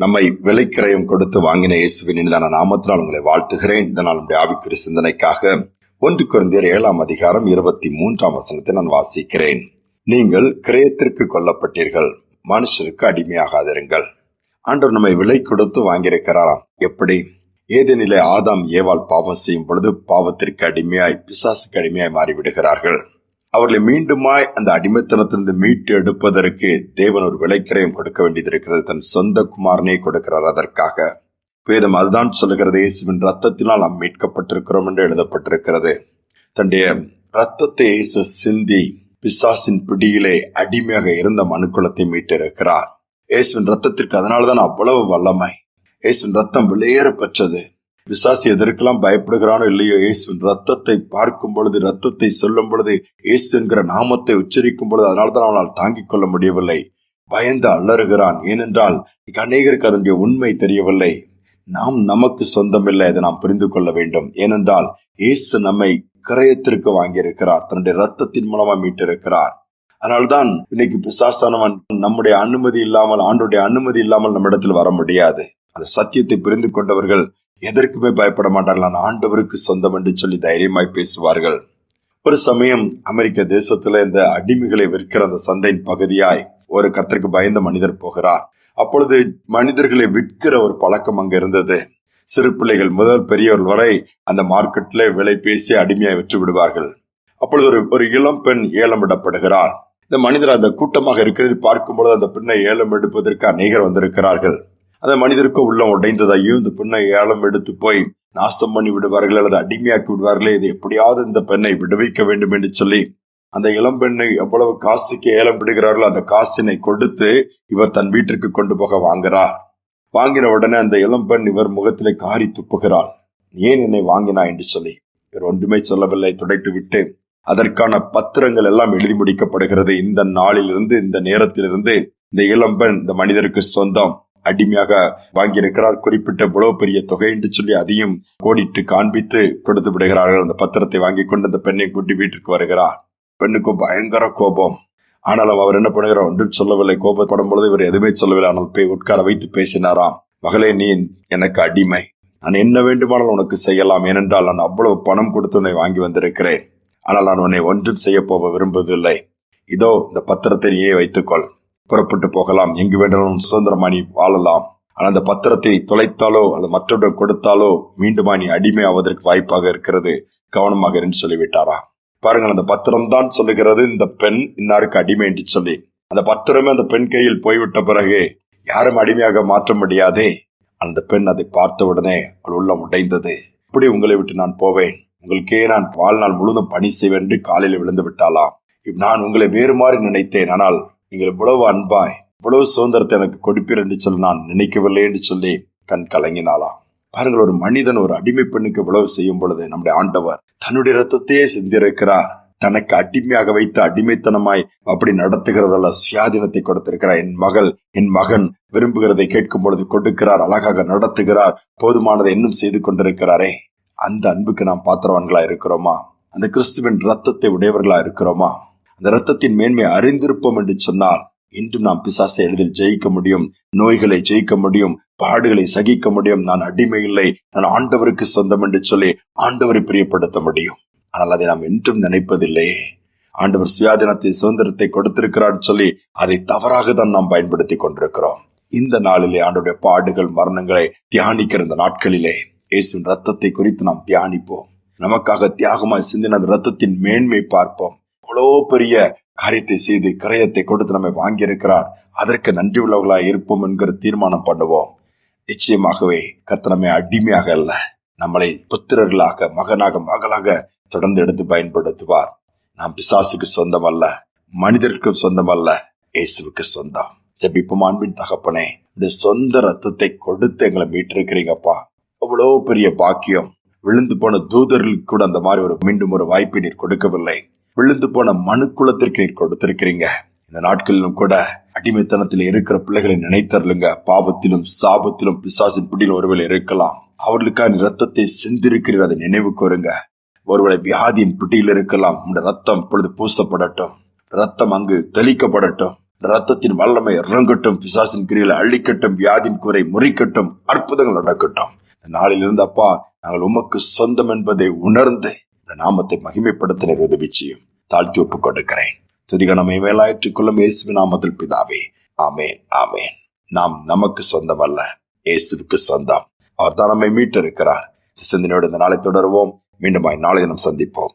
நம்மை விலைக்கிரயம் கொடுத்து வாங்கின இயேசுவின் இனிதான நாமத்தினால் உங்களை வாழ்த்துகிறேன். இந்த நாள் நம்முடைய ஆவிக்குரிய சிந்தனைக்காக ஒன்று குறைந்தர் ஏழாம் அதிகாரம் இருபத்தி மூன்றாம் வசனத்தை நான் வாசிக்கிறேன். நீங்கள் கிரயத்திற்கு கொல்லப்பட்டீர்கள் மனுஷருக்கு அடிமையாகாதிருங்கள். ஆண்டவர் நம்மை விலை கொடுத்து வாங்கியிருக்கிறாராம். எப்படி? ஏதெனிலே ஆதாம் ஏவால் பாவம் செய்யும் பொழுது பாவத்திற்கு அடிமையாய் பிசாசுக்கு அடிமையாய் மாறிவிடுகிறார்கள். அவர்களை மீண்டுமாய் அந்த அடிமைத்தனத்திலிருந்து மீட்டு எடுப்பதற்கு தேவன் ஒரு விலைக்கிரயம் கொடுக்க வேண்டியது இருக்கிறது தன் சொந்த குமாரனை கொடுக்கிறார். அதற்காக வேதம் அதுதான் சொல்லுகிறது. இயேசுவின் ரத்தத்தினால் நாம் மீட்கப்பட்டிருக்கிறோம் என்று எழுதப்பட்டிருக்கிறது. தன்னுடைய ரத்தத்தை இயேசு சிந்தி பிசாசின் பிடியிலே அடிமையாக இருந்த மனுக்குலத்தை மீட்டிருக்கிறார். இயேசுவின் ரத்தத்திற்கு அதனால்தான் அவ்வளவு வல்லமை. இயேசுவின் ரத்தம் வெளியேற பெற்றது விசாசி எதற்கெல்லாம் பயப்படுகிறானோ இல்லையோ இயேசுவின் ரத்தத்தை பார்க்கும் பொழுது ரத்தத்தை சொல்லும் பொழுது இயேசு என்கிற நாமத்தை உச்சரிக்கும் பொழுது அதனால்தான் அவனால் தாங்கிக் கொள்ள முடியவில்லை. பயந்து அலறுகிறான். ஏனென்றால் அநேகருக்கு அதனுடைய உண்மை தெரியவில்லை. நாம் நமக்கு சொந்தமில்லை அதை நாம் புரிந்து கொள்ள வேண்டும். ஏனென்றால் இயேசு நம்மை கிரயத்திற்கு வாங்கியிருக்கிறார். தன்னுடைய ரத்தத்தின் மூலமா மீட்டிருக்கிறார். அதனால்தான் இன்னைக்கு பிசாசானவன் நம்முடைய அனுமதி இல்லாமல் ஆண்டுடைய அனுமதி இல்லாமல் நம்மிடத்தில் வர முடியாது. அந்த சத்தியத்தை புரிந்து கொண்டவர்கள் எதற்குமே பயப்பட மாட்டார்கள். நான் ஆண்டவருக்கு சொந்தம் என்று சொல்லி தைரியமாய் பேசுவார்கள். ஒரு சமயம் அமெரிக்க தேசத்துல இந்த அடிமைகளை விற்கிற அந்த சந்தையின் பகுதியாய் ஒரு கத்திற்கு பயந்த மனிதர் போகிறார். அப்பொழுது மனிதர்களை விற்கிற ஒரு பழக்கம் அங்க இருந்தது. சிறு பிள்ளைகள் முதல் பெரியவர்கள் வரை அந்த மார்க்கெட்ல விலை பேசி அடிமையாய் விற்று விடுவார்கள். அப்பொழுது ஒரு ஒரு இளம் பெண் ஏலமிடப்படுகிறார் இந்த மனிதர் அந்த கூட்டமாக இருக்கிறது பார்க்கும்பொழுது அந்த பெண்ணை ஏலம் எடுப்பதற்கு அநேகர் வந்திருக்கிறார்கள். அந்த மனிதருக்கு உள்ளம் உடைந்ததையும் இந்த பெண்ணை ஏலம் எடுத்து போய் நாசம் பண்ணி விடுவார்கள் அல்லது அடிமையாக்கி விடுவார்களே? இது எப்படியாவது இந்த பெண்ணை விடுவிக்க வேண்டும் என்று சொல்லி அந்த இளம் பெண்ணை எவ்வளவு காசுக்கு ஏலம் விடுகிறார்களோ அந்த காசினை கொடுத்து இவர் தன் வீட்டிற்கு கொண்டு போக வாங்குறார் வாங்கின உடனே அந்த இளம்பெண் இவர் முகத்திலே காரி துப்புகிறாள். ஏன் என்னை வாங்கினா என்று சொல்லி. இவர் ஒன்றுமே சொல்லவில்லை. துடைத்து விட்டு அதற்கான பத்திரங்கள் எல்லாம் எழுதி முடிக்கப்படுகிறது. இந்த நாளிலிருந்து இந்த நேரத்திலிருந்து இந்த இளம்பெண் இந்த மனிதருக்கு சொந்தம். அடிமையாக வாங்கியிருக்கிறார். குறிப்பிட்ட இவ்வளவு பெரிய தொகை என்று சொல்லி அதையும் கோடிட்டு காண்பித்து கொடுத்து விடுகிறார்கள். அந்த பத்திரத்தை வாங்கி கொண்டு அந்த பெண்ணை கூட்டி வீட்டிற்கு வருகிறார். பெண்ணுக்கு பயங்கர கோபம். ஆனாலும் அவர் என்ன பண்ணுகிறார்? ஒன்றும் சொல்லவில்லை. கோபப்படும் பொழுது இவர் எதுவுமே சொல்லவில்லை. ஆனால் போய் உட்கார வைத்து பேசினாராம். மகளே நீ எனக்கு அடிமை. நான் என்ன வேண்டுமானாலும் உனக்கு செய்யலாம். ஏனென்றால் நான் அவ்வளவு பணம் கொடுத்து உன்னை வாங்கி வந்திருக்கிறேன். ஆனால் நான் உன்னை ஒன்றும் செய்ய போக விரும்புவதில்லை இதோ இந்த பத்திரத்தை நீயே வைத்துக்கொள் புறப்பட்டு போகலாம். எங்கு வேண்டாலும் சுதந்திரமா நீ வாழலாம். ஆனால் அந்த பத்திரத்தை தொலைத்தாலோ அல்லது மற்றவர்கள் கொடுத்தாலோ மீண்டுமா நீ அடிமை ஆவதற்கு வாய்ப்பாக இருக்கிறது. கவனமாக என்று சொல்லிவிட்டாரா? பாருங்கள் அந்த பத்திரம் தான் சொல்லுகிறது. இந்த பெண் இன்னாருக்கு அடிமை என்று சொல்லி. அந்த பத்திரமே அந்த பெண் கையில் போய்விட்ட பிறகு யாரும் அடிமையாக மாற்ற முடியாதே. அந்த பெண் அதை பார்த்த உடனே அவள் உள்ளம் உடைந்தது. இப்படி உங்களை விட்டு நான் போவேன். உங்களுக்கே நான் வாழ்நாள் முழுதும் பணி செய்வேன் என்று காலையில் விழுந்து விட்டாலாம் நான் உங்களை வேறு மாதிரி நினைத்தேன். ஆனால் நீங்கள் இவ்வளவு அன்பாய் இவ்வளவு சுதந்திரத்தை எனக்கு கொடுப்பீர் என்று சொல்லி நான் நினைக்கவில்லை என்று சொல்லி கண் கலங்கினாளா பாருங்கள் ஒரு மனிதன் ஒரு அடிமை பெண்ணுக்கு இவ்வளவு செய்யும் பொழுது நம்முடைய ஆண்டவர் தன்னுடைய ரத்தத்தையே சிந்திருக்கிறார். தனக்கு அடிமையாக வைத்து அடிமைத்தனமாய் அப்படி நடத்துகிறதல்ல சுயாதீனத்தை கொடுத்திருக்கிறார். என் மகள் என் மகன் விரும்புகிறதை கேட்கும் பொழுது கொடுக்கிறார் அழகாக நடத்துகிறார் போதுமானதை இன்னும் செய்து கொண்டிருக்கிறாரே. அந்த அன்புக்கு நாம் பாத்திரவான்களா இருக்கிறோமா? அந்த கிறிஸ்துவின் ரத்தத்தை உடையவர்களா இருக்கிறோமா? அந்த ரத்தத்தின் மேன்மை அறிந்திருப்போம் என்று சொன்னால் இன்றும் நாம் பிசாசை எளிதில் ஜெயிக்க முடியும் நோய்களை ஜெயிக்க முடியும் பாடுகளை சகிக்க முடியும். நான் அடிமை இல்லை நான் ஆண்டவருக்கு சொந்தம் என்று சொல்லி ஆண்டவரை பிரியப்படுத்த முடியும். ஆனால் அதை நாம் என்றும் நினைப்பதில்லையே ஆண்டவர் சுயாதீனத்தை சுதந்திரத்தை கொடுத்திருக்கிறார் சொல்லி அதை தவறாக தான் நாம் பயன்படுத்தி கொண்டிருக்கிறோம். இந்த நாளிலே ஆண்டுடைய பாடுகள் மரணங்களை தியானிக்கிற இந்த நாட்களிலே இயேசுவின் ரத்தத்தை குறித்து நாம் தியானிப்போம். நமக்காக தியாகமாய் சிந்தின அந்த ரத்தத்தின் மேன்மை பார்ப்போம். இவ்வளோ பெரிய காரியத்தை செய்து கிரயத்தை கொடுத்து நம்மை வாங்கியிருக்கிறார். அதற்கு நன்றி உள்ளவர்களாக இருப்போம் என்கிற தீர்மானம் பண்ணுவோம். நிச்சயமாகவே கத்தனமே அடிமையாக அல்ல நம்மளை புத்திரர்களாக மகனாக மகளாக தொடர்ந்து எடுத்து பயன்படுத்துவார். நாம் பிசாசுக்கு சொந்தம் அல்ல மனிதருக்கு சொந்தம் அல்ல இயேசுவுக்கு சொந்தம். ஜபிப்பும் அன்பின் தகப்பனே இந்த சொந்த ரத்தத்தை கொடுத்து எங்களை மீட்டிருக்கிறீங்கப்பா. அவ்வளோ பெரிய பாக்கியம். விழுந்து போன தூதர்களுக்கு கூட அந்த மாதிரி ஒரு மீண்டும் ஒரு வாய்ப்பை நீர் கொடுக்கவில்லை. விழுந்து போன மனுக்குளத்திற்கு நீர் கொடுத்திருக்கிறீங்க. இந்த நாட்களிலும் கூட அடிமைத்தனத்தில் இருக்கிற பிள்ளைகளை நினைத்தருளுங்க. பாவத்திலும் சாபத்திலும் பிசாசின் பிடியில் ஒருவேளை இருக்கலாம். அவர்களுக்கான ரத்தத்தை சிந்திருக்கிறீர் அதை நினைவு கூறுங்க. ஒருவேளை வியாதியின் பிடியில் இருக்கலாம். உங்க ரத்தம் இப்பொழுது பூசப்படட்டும். ரத்தம் அங்கு தெளிக்கப்படட்டும். ரத்தத்தின் வல்லமை இறங்கட்டும். பிசாசின் கிரிகளை அள்ளிக்கட்டும் வியாதின் குறை முறிக்கட்டும். அற்புதங்கள் நடக்கட்டும். இந்த நாளிலிருந்து அப்பா நாங்கள் உமக்கு சொந்தம் என்பதை உணர்ந்து இந்த நாமத்தை மகிமைப்படுத்த நீர் தாழ்த்தி ஒப்புக் கொடுக்கிறேன். துதிகணமை மேலாயிற்றுக் கொள்ளும் இயேசுவின் நாமத்தில் பிதாவே. ஆமேன் ஆமேன். நாம் நமக்கு சொந்தம் அல்ல இயேசுவுக்கு சொந்தம். அவர் தான் நம்மை மீட்டிருக்கிறார் இந்த சிந்தனையோடு இந்த நாளை தொடருவோம். மீண்டும் நாளை தினம் சந்திப்போம்.